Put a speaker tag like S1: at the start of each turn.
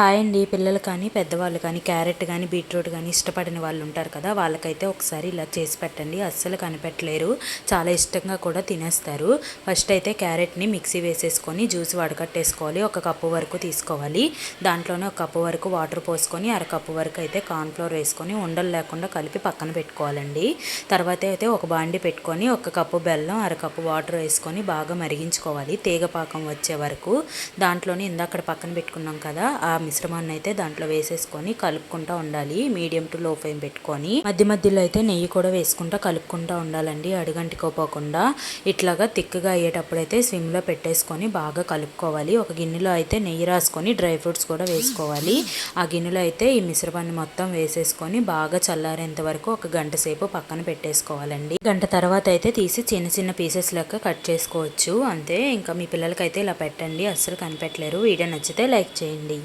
S1: Hi అండి. పిల్లలు కానీ పెద్దవాళ్ళు కానీ క్యారెట్ కానీ బీట్రూట్ కానీ ఇష్టపడని వాళ్ళు ఉంటారు కదా వాళ్ళకైతే ఒకసారి ఇలా చేసి పెట్టండి. అస్సలు కనిపెట్టలేరు. చాలా ఇష్టంగా కూడా తినేస్తారు. ఫస్ట్ అయితే క్యారెట్ని మిక్సీ వేసేసుకొని జ్యూస్ వడకట్టేసుకోవాలి ఒక కప్పు వరకు తీసుకోవాలి. దాంట్లోనే ఒక కప్పు వరకు వాటర్ పోసుకొని అర కప్పు వరకు అయితే కార్న్ఫ్లోర్ వేసుకొని ఉండలు లేకుండా కలిపి పక్కన పెట్టుకోవాలండి. తర్వాత అయితే ఒక బాండి పెట్టుకొని ఒక కప్పు బెల్లం అర కప్పు వాటర్ వేసుకొని బాగా మరిగించుకోవాలి. తీగపాకం వచ్చే వరకు. దాంట్లోనే ఇందాక పక్కన పెట్టుకున్నాం కదా ఆ మిశ్రమాన్ని అయితే దాంట్లో వేసేసుకొని కలుపుకుంటూ ఉండాలి. మీడియం టు లో ఫ్లేమ్ పెట్టుకొని. మధ్య మధ్యలో అయితే నెయ్యి కూడా వేసుకుంటా కలుపుకుంటూ ఉండాలండి. అడుగంటికోపోకుండా ఇట్లాగా తిక్కుగా అయ్యేటప్పుడు అయితే స్విమ్లో పెట్టేసుకొని బాగా కలుపుకోవాలి. ఒక గిన్నెలో అయితే నెయ్యి రాసుకొని డ్రై ఫ్రూట్స్ కూడా వేసుకోవాలి. ఆ గిన్నెలో అయితే ఈ మిశ్రమాన్ని మొత్తం వేసేసుకొని బాగా చల్లారేంత వరకు ఒక గంట సేపు పక్కన పెట్టేసుకోవాలండి. గంట తర్వాత అయితే తీసి చిన్న చిన్న పీసెస్ లెక్క కట్ చేసుకోవచ్చు. అంతే. ఇంకా మీ పిల్లలకైతే ఇలా పెట్టండి. అస్సలు కనిపెట్టలేరు. వీడియో నచ్చితే లైక్ చేయండి.